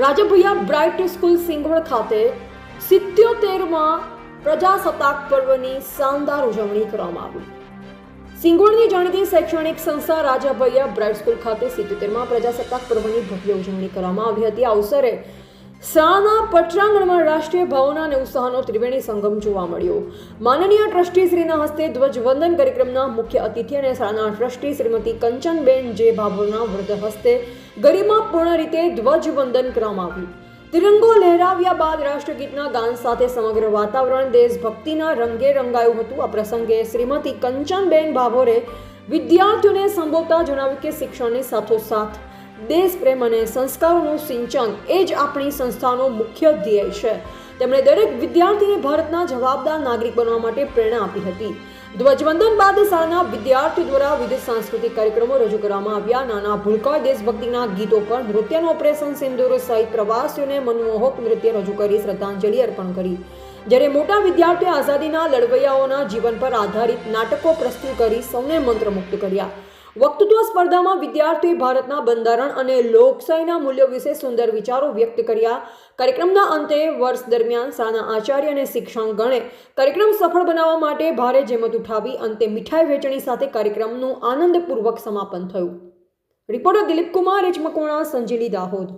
રાજાભૈયા bright school Singvad ખાતે સિત્યોતેરમાં પ્રજાસત્તાક પર્વની શાનદાર ઉજવણી કરવામાં આવી. સિંગોળની જાણીતી શૈક્ષણિક સંસ્થા રાજાભૈયા બ્રાઇટ સ્કૂલ ખાતે સિત્યોતેરમાં પ્રજાસત્તાક પર્વની ભવ્ય ઉજવણી કરવામાં આવી હતી. આ અવસરે શાળાના પટરાંગણમાં રાષ્ટ્રીય ભાવના અને ઉત્સાહનો ત્રિવેણી સંગમ જોવા મળ્યો. માનનીય ટ્રસ્ટી શ્રીના હસ્તે ધ્વજવંદન કાર્યક્રમના મુખ્ય અતિથિ અને શાળાના ટ્રસ્ટી શ્રીમતી કંચનબેન જે ભાભોરના વૃદ્ધ હસ્તે ગરિમાપૂર્ણ રીતે ધ્વજવંદન કરવામાં આવ્યું તિરંગો લહેરાવ્યા બાદ રાષ્ટ્રગીતના ગાન સાથે સમગ્ર વાતાવરણ દેશભક્તિના રંગે રંગાયું હતું. આ પ્રસંગે શ્રીમતી કંચનબેન ભાભોરે વિદ્યાર્થીઓને સંબોધતા જણાવ્યું કે શિક્ષણની સાથોસાથ દેશપ્રેમ અને સંસ્કારોનું સિંચન એ જ આપણી સંસ્થાનો મુખ્ય ધ્યેય છે. તેમણે દરેક વિદ્યાર્થીને ભારતના જવાબદાર નાગરિક બનવા માટે પ્રેરણા આપી હતી. ધ્વજવંદન બાદ શાળાના વિદ્યાર્થીઓ દ્વારા વિવિધ સાંસ્કૃતિક કાર્યક્રમો રજૂ કરવામાં આવ્યા. નાના ભૂલકા દેશભક્તિના ગીતો પર નૃત્યનું ઓપરેશન, સિંદૂર સહિત પ્રવાસીઓને મનમોહક નૃત્ય રજૂ કરી શ્રદ્ધાંજલિ અર્પણ કરી. જ્યારે મોટા વિદ્યાર્થીઓ આઝાદીના લડવૈયાઓના જીવન પર આધારિત નાટકો પ્રસ્તુત કરી સૌને મંત્રમુગ્ધ કર્યા. વક્તૃત્વ સ્પર્ધામાં વિદ્યાર્થીઓએ ભારતના બંધારણ અને લોકશાહીના મૂલ્યો વિશે સુંદર વિચારો વ્યક્ત કર્યા. કાર્યક્રમના અંતે વર્ષ દરમિયાન સાના આચાર્ય અને શિક્ષણ ગણે કાર્યક્રમ સફળ બનાવવા માટે ભારે જેમત ઉઠાવી, અંતે મીઠાઈ વહેંચણી સાથે કાર્યક્રમનું આનંદપૂર્વક સમાપન થયું. Reporter Dilip Kumar H Sanjeli Dahod.